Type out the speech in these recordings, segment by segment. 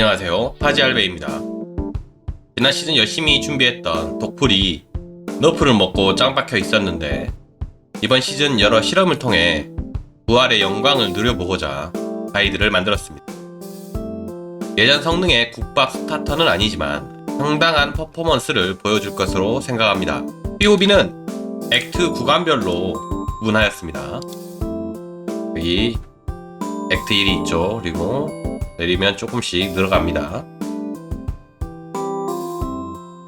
안녕하세요. 파지알베입니다. 지난 시즌 열심히 준비했던 독풀이 너프를 먹고 짱 박혀 있었는데 이번 시즌 여러 실험을 통해 부활의 영광을 누려보고자 가이드를 만들었습니다. 예전 성능의 국밥 스타터는 아니지만 상당한 퍼포먼스를 보여줄 것으로 생각합니다. POB는 액트 구간별로 구분하였습니다. 여기 액트 1이 있죠. 그리고 내리면 조금씩 늘어갑니다.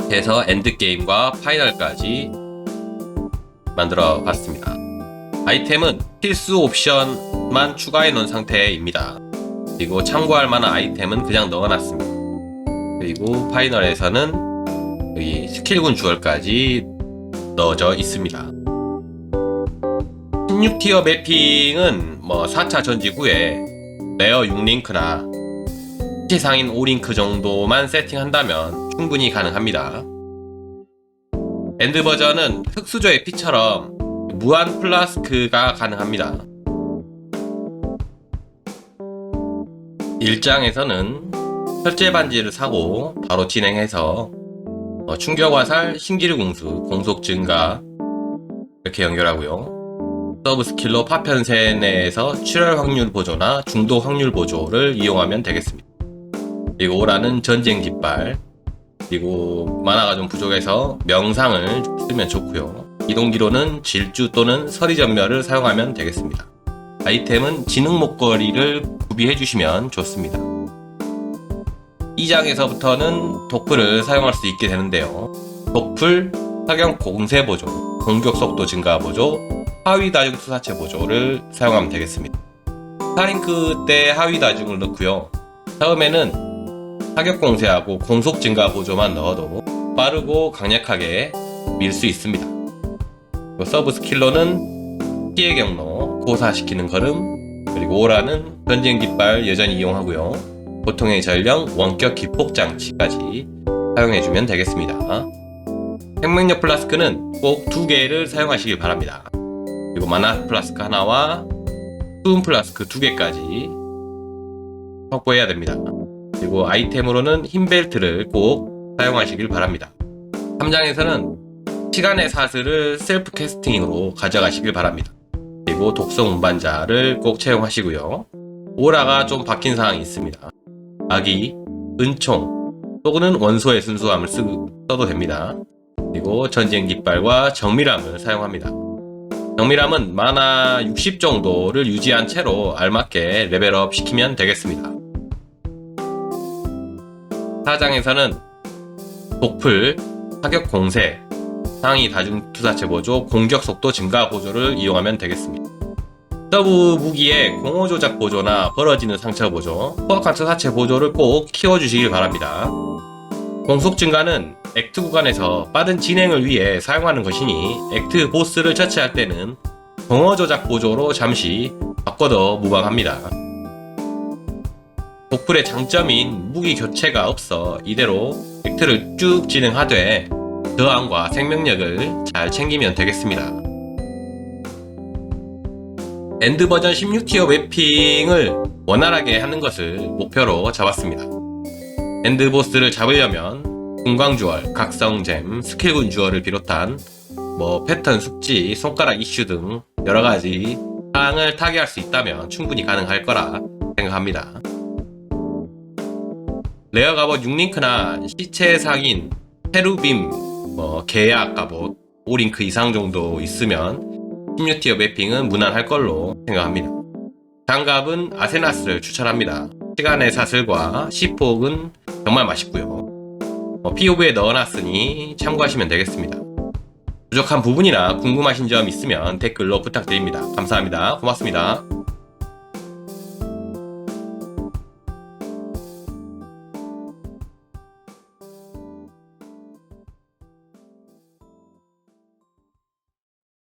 그래서 엔드게임과 파이널까지 만들어 봤습니다. 아이템은 필수 옵션만 추가해 놓은 상태입니다. 그리고 참고할 만한 아이템은 그냥 넣어놨습니다. 그리고 파이널에서는 여기 스킬군 주얼까지 넣어져 있습니다. 16티어 매핑은 뭐 4차 전지 후에 레어 6링크나 최상인 5링크 정도만 세팅한다면 충분히 가능합니다. 엔드 버전은 흑수저의 피처럼 무한 플라스크가 가능합니다. 1장에서는 철제 반지를 사고 바로 진행해서 어, 충격 화살, 신기루 공수, 공속 증가 이렇게 연결하고요. 서브 스킬로 파편세 내에서 출혈 확률 보조나 중도 확률 보조를 이용하면 되겠습니다. 그리고 오라는 전쟁 깃발 그리고 만화가 좀 부족해서 명상을 쓰면 좋고요. 이동기로는 질주 또는 서리전멸을 사용하면 되겠습니다. 아이템은 지능 목걸이를 구비해 주시면 좋습니다. 2장에서부터는 독풀을 사용할 수 있게 되는데요. 독풀, 사격 공세 보조, 공격 속도 증가 보조, 하위 다중 투사체 보조를 사용하면 되겠습니다. 스타링크 때 하위 다중을 넣고요. 처음에는 사격 공세하고 공속 증가 보조만 넣어도 빠르고 강력하게 밀 수 있습니다. 서브 스킬로는 피해 경로, 고사시키는 걸음, 그리고 오라는 전쟁 깃발 여전히 이용하고요. 보통의 전령, 원격 기폭 장치까지 사용해주면 되겠습니다. 생명력 플라스크는 꼭 두 개를 사용하시길 바랍니다. 그리고 마나 플라스크 하나와 수은 플라스크 두 개까지 확보해야 됩니다. 그리고 아이템으로는 흰 벨트를 꼭 사용하시길 바랍니다. 3장에서는 시간의 사슬을 셀프 캐스팅으로 가져가시길 바랍니다. 그리고 독성 운반자를 꼭 채용하시고요. 오라가 좀 바뀐 사항이 있습니다. 아기, 은총, 또는 원소의 순수함을 쓰, 써도 됩니다. 그리고 전쟁 깃발과 정밀함을 사용합니다. 정밀함은 마나 60 정도를 유지한 채로 알맞게 레벨업 시키면 되겠습니다. 4장에서는 독풀, 사격 공세, 상위 다중 투사체 보조, 공격 속도 증가 보조를 이용하면 되겠습니다. 서브 무기의 공호 조작 보조나 벌어지는 상처 보조, 포악한 투사체 보조를 꼭 키워주시길 바랍니다. 공속 증가는 액트 구간에서 빠른 진행을 위해 사용하는 것이니 액트 보스를 처치할 때는 공허 조작 보조로 잠시 바꿔도 무방합니다. 독풀의 장점인 무기 교체가 없어 이대로 액트를 쭉 진행하되 저항과 생명력을 잘 챙기면 되겠습니다. 엔드 버전 16티어 맵핑을 원활하게 하는 것을 목표로 잡았습니다. 엔드 보스를 잡으려면 공광주얼, 각성잼, 스킬군 주얼을 비롯한 뭐 패턴 숙지, 손가락 이슈 등 여러 가지 사항을 타개할 수 있다면 충분히 가능할 거라 생각합니다. 레어 갑옷 6링크나 시체 상인, 페루빔, 뭐 계약 갑옷 5링크 이상 정도 있으면 16티어 매핑은 무난할 걸로 생각합니다. 장갑은 아세나스를 추천합니다. 시간의 사슬과 시폭은 정말 맛있고요. 어, POV에 넣어놨으니 참고하시면 되겠습니다. 부족한 부분이나 궁금하신 점 있으면 댓글로 부탁드립니다. 감사합니다. 고맙습니다.